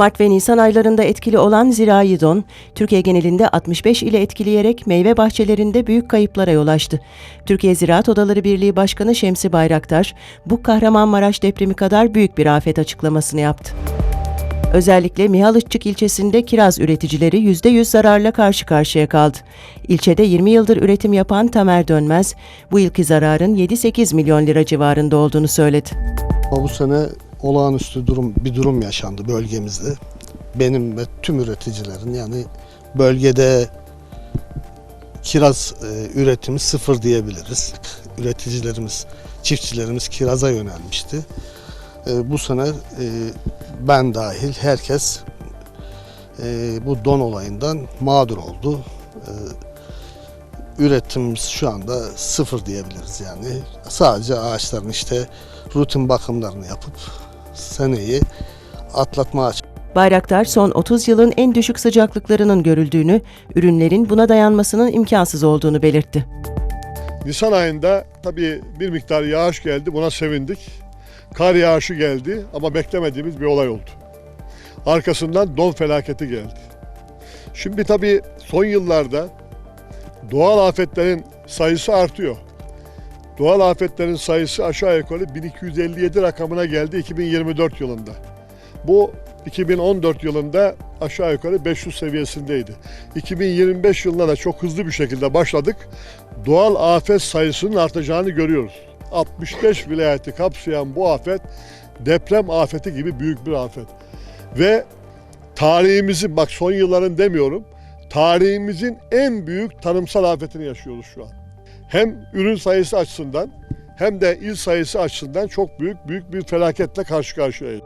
Mart ve Nisan aylarında etkili olan zirai don, Türkiye genelinde 65 ile etkileyerek meyve bahçelerinde büyük kayıplara yol açtı. Türkiye Ziraat Odaları Birliği Başkanı Şemsi Bayraktar, bu Kahramanmaraş depremi kadar büyük bir afet açıklamasını yaptı. Özellikle Mihalıççık ilçesinde kiraz üreticileri %100 zararla karşı karşıya kaldı. İlçede 20 yıldır üretim yapan Tamer Dönmez, bu yılki zararın 7-8 milyon lira civarında olduğunu söyledi. Bu sene olağanüstü durum bir durum yaşandı bölgemizde. Benim ve tüm üreticilerin yani bölgede kiraz e, üretimi sıfır diyebiliriz. Üreticilerimiz, çiftçilerimiz kiraza yönelmişti. E, bu sene e, ben dahil herkes e, bu don olayından mağdur oldu. E, üretimimiz şu anda sıfır diyebiliriz yani. Sadece ağaçların işte rutin bakımlarını yapıp seneyi atlatmaya Bayraktar son 30 yılın en düşük sıcaklıklarının görüldüğünü, ürünlerin buna dayanmasının imkansız olduğunu belirtti. Nisan ayında tabii bir miktar yağış geldi. Buna sevindik. Kar yağışı geldi ama beklemediğimiz bir olay oldu. Arkasından don felaketi geldi. Şimdi tabii son yıllarda doğal afetlerin sayısı artıyor. Doğal afetlerin sayısı aşağı yukarı 1257 rakamına geldi 2024 yılında. Bu 2014 yılında aşağı yukarı 500 seviyesindeydi. 2025 yılına da çok hızlı bir şekilde başladık. Doğal afet sayısının artacağını görüyoruz. 65 vilayeti kapsayan bu afet deprem afeti gibi büyük bir afet. Ve tarihimizin bak son yılların demiyorum tarihimizin en büyük tarımsal afetini yaşıyoruz şu an. Hem ürün sayısı açısından hem de il sayısı açısından çok büyük büyük bir felaketle karşı karşıyayız.